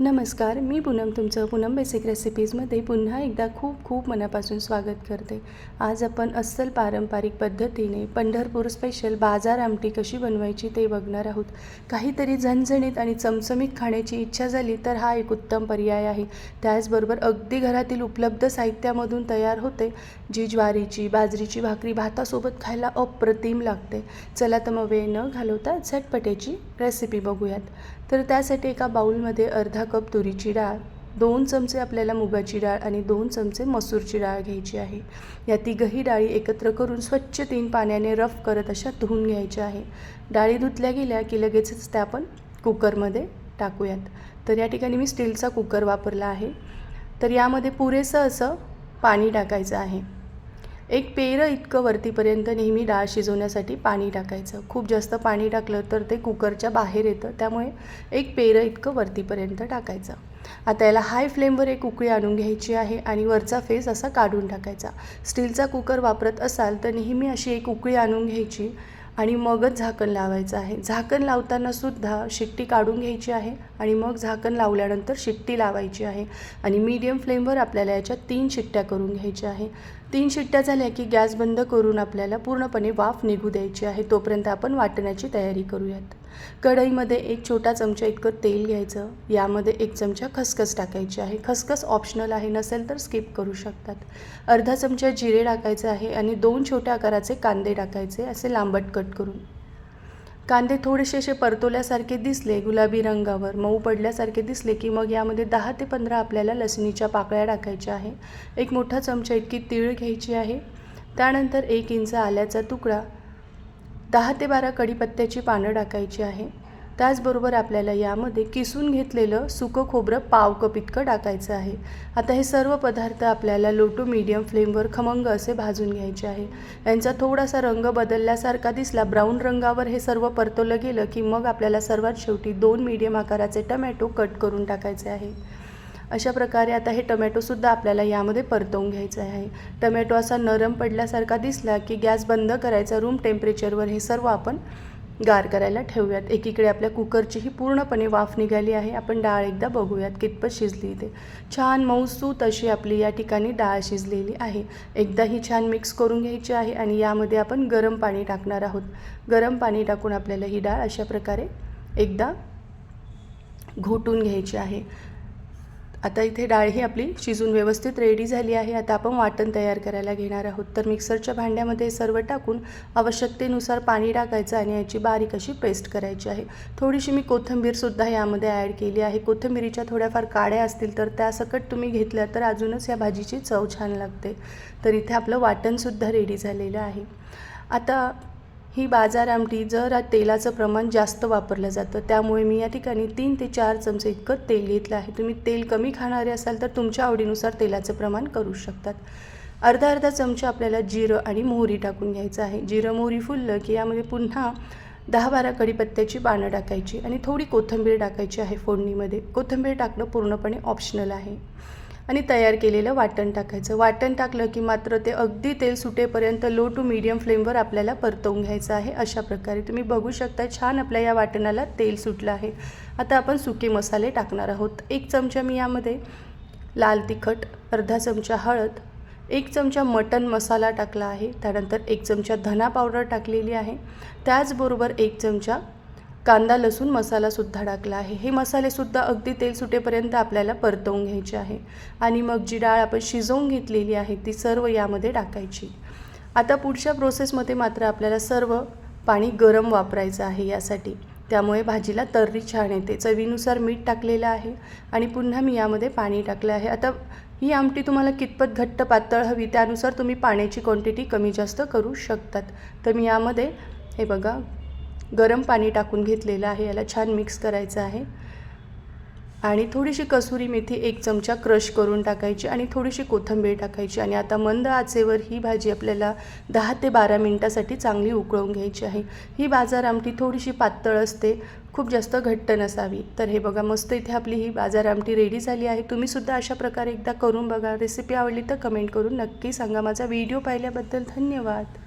नमस्कार मी पूनम तुमचं पूनम बेसिक रेसिपीजमध्ये पुन्हा एकदा खूप खूप मनापासून स्वागत करते. आज आपण अस्सल पारंपरिक पद्धतीने पंढरपूर स्पेशल बाजार आमटी कशी बनवायची ते बघणार आहोत. काहीतरी झणझणीत आणि चमचमीत खाण्याची इच्छा झाली तर हा एक उत्तम पर्याय आहे. त्याचबरोबर अगदी घरातील उपलब्ध साहित्यामधून तयार होते. जी ज्वारीची बाजरीची भाकरी भातासोबत खायला अप्रतिम लागते. चला तर मग वेळ न घालवता झटपटेची रेसिपी बघूयात. तर त्यासाठी एका बाउलमध्ये अर्धा कप तुरीची डाळ दोन चमचे आपल्याला मुगाची डाळ आणि दोन चमचे मसूरची डाळ घ्यायची आहे. या तिघही डाळी एकत्र करून स्वच्छ तीन पाण्याने रफ करत अशा धुवून घ्यायच्या आहे. डाळी धुतल्या गेल्या की लगेचच त्या आपण कुकरमध्ये टाकूयात. तर या ठिकाणी मी स्टीलचा कुकर वापरला आहे. तर यामध्ये पुरेसं असं पाणी टाकायचं आहे. एक पेरं इतकं वरतीपर्यंत नेहमी डाळ शिजवण्यासाठी पाणी टाकायचं. खूप जास्त पाणी टाकलं तर ते कुकरच्या बाहेर येतं. त्यामुळे एक पेरं इतकं वरतीपर्यंत टाकायचं. आता याला हाय फ्लेमवर एक उकळी आणून घ्यायची आहे आणि वरचा फेस असा काढून टाकायचा. स्टीलचा कुकर वापरत असाल तर नेहमी अशी एक उकळी आणून घ्यायची. आणि मगच झाकण लावायचं आहे. झाकण लावताना सुद्धा शिट्टी काढून घ्यायची आहे आणि मग झाकण लावल्यानंतर शिट्टी लावायची आहे. आणि मीडियम फ्लेमवर आपल्याला याच्या तीन शिट्ट्या करून घ्यायच्या आहे. तीन शिट्ट्या झाल्या की गॅस बंद करून आपल्याला पूर्णपणे वाफ निघू द्यायची आहे. तोपर्यंत आपण वाटण्याची तयारी करूयात. कढईमध्ये एक छोटा चमचा इतकं तेल घ्यायचं. यामध्ये एक चमचा खसखस टाकायची आहे. खसखस ऑप्शनल आहे नसेल तर स्किप करू शकतात. अर्धा चमचा जिरे टाकायचे आहे आणि दोन छोट्या आकाराचे कांदे टाकायचे असे लांबट कट करून. कांदे थोडेसे असे परतवल्यासारखे दिसले गुलाबी रंगावर. मऊ पडल्यासारखे दिसले की मग यामध्ये दहा ते पंधरा आपल्याला लसणीच्या पाकळ्या टाकायच्या आहे. एक मोठा चमचा इतकी तीळ घ्यायची आहे. त्यानंतर एक इंच आल्याचा तुकडा दहा ते बारा कढीपत्त्याची पानं टाकायची आहे. त्याचबरोबर आपल्याला यामध्ये किसून घेतलेलं सुकं खोबरं पाव कप इतकं टाकायचं आहे. आता हे सर्व पदार्थ आपल्याला लो टू मीडियम फ्लेमवर खमंग असे भाजून घ्यायचे आहे. यांचा थोडासा रंग बदलल्यासारखा दिसला. ब्राऊन रंगावर हे सर्व परतवलं गेलं की मग आपल्याला सर्वात शेवटी दोन मीडियम आकाराचे टमॅटो कट करून टाकायचे आहे. अशा प्रकारे आता हे टमॅटोसुद्धा आपल्याला यामध्ये परतवून घ्यायचं आहे. टमॅटो असा नरम पडल्यासारखा दिसला की गॅस बंद करायचा रूम टेम्परेचरवर हे सर्व आपण गार करायला ठेवूयात. एकीकडे आपल्या कुकरचीही पूर्णपणे वाफ निघाली आहे. आपण डाळ एकदा बघूयात कितपत शिजली ते. छान मऊसूत अशी आपली या ठिकाणी डाळ शिजलेली आहे. एकदा ही छान मिक्स करून घ्यायची आहे आणि यामध्ये आपण गरम पाणी टाकणार आहोत. गरम पाणी टाकून आपल्याला ही डाळ अशा प्रकारे एकदा घोटून घ्यायची आहे. आता इथे डाळ ही आपली शिजून व्यवस्थित रेडी झाली आहे. आता आपण वाटण तयार करायला घेणार आहोत. तर मिक्सरच्या भांड्यामध्ये सर्व टाकून आवश्यकतेनुसार पाणी टाकायचं आणि याची बारीक अशी पेस्ट करायची आहे. थोडीशी मी कोथिंबीरसुद्धा यामध्ये ॲड केली आहे. कोथिंबीरीच्या थोड्याफार काड्या असतील तर त्या सकट तुम्ही घेतल्या तर अजूनच या भाजीची चव छान लागते. तर इथे आपलं वाटणसुद्धा रेडी झालेलं आहे. आता ही बाजार आमटी जर तेलाचं प्रमाण जास्त वापरलं जातं त्यामुळे मी या ठिकाणी तीन ते चार चमचे इतकं तेल घेतलं आहे. तुम्ही तेल कमी खाणारे असाल तर तुमच्या आवडीनुसार तेलाचं प्रमाण करू शकतात. अर्धा अर्धा चमचा आपल्याला जिरं आणि मोहरी टाकून घ्यायचं आहे. जिरं मोहरी फुललं की यामध्ये पुन्हा दहा बारा कढीपत्त्याची पानं टाकायची आणि थोडी कोथिंबीर टाकायची आहे फोडणीमध्ये. कोथिंबीर टाकणं पूर्णपणे ऑप्शनल आहे. आणि तयार केलेलं वाटण टाकायचं. वाटण टाकलं की मात्र ते अगदी तेल सुटेपर्यंत लो टू मीडियम फ्लेमवर आपल्याला परतवून घ्यायचं आहे. अशा प्रकारे तुम्ही बघू शकता छान आपल्या या वाटणाला तेल सुटलं आहे. आता आपण सुके मसाले टाकणार आहोत. एक चमचा मी यामध्ये लाल तिखट अर्धा चमचा हळद एक चमचा मटन मसाला टाकला आहे. त्यानंतर एक चमचा धना पावडर टाकलेली आहे. त्याचबरोबर एक चमचा कांदा लसूण मसालासुद्धा टाकला आहे. हे मसालेसुद्धा अगदी तेल सुटेपर्यंत आपल्याला परतवून घ्यायचे आहे. आणि मग जी डाळ आपण शिजवून घेतलेली आहे ती सर्व यामध्ये टाकायची. आता पुढच्या प्रोसेसमध्ये मात्र आपल्याला सर्व पाणी गरम वापरायचं आहे यासाठी. त्यामुळे भाजीला तर्री छान येते. चवीनुसार मीठ टाकलेलं आहे आणि पुन्हा मी यामध्ये पाणी टाकलं आहे. आता ही आमटी तुम्हाला कितपत घट्ट पातळ हवी त्यानुसार तुम्ही पाण्याची क्वांटिटी कमी जास्त करू शकतात. तर मी यामध्ये हे बघा गरम पाणी टाकून घेतलेलं आहे. याला छान मिक्स करायचं आहे. आणि थोडीशी कसुरी मेथी एक चमचा क्रश करून टाकायची आणि थोडीशी कोथिंबीर टाकायची आणि आता मंद आचेवर ही भाजी आपल्याला दहा ते बारा मिनटासाठी चांगली उकळून घ्यायची आहे. ही बाजार आमटी थोडीशी पातळ असते खूप जास्त घट्ट नसावी. तर हे बघा मस्त इथे आपली ही बाजार आमटी रेडी झाली आहे. तुम्हीसुद्धा अशा प्रकारे एकदा करून बघा. रेसिपी आवडली तर कमेंट करून नक्की सांगा. माझा व्हिडिओ पाहिल्याबद्दल धन्यवाद.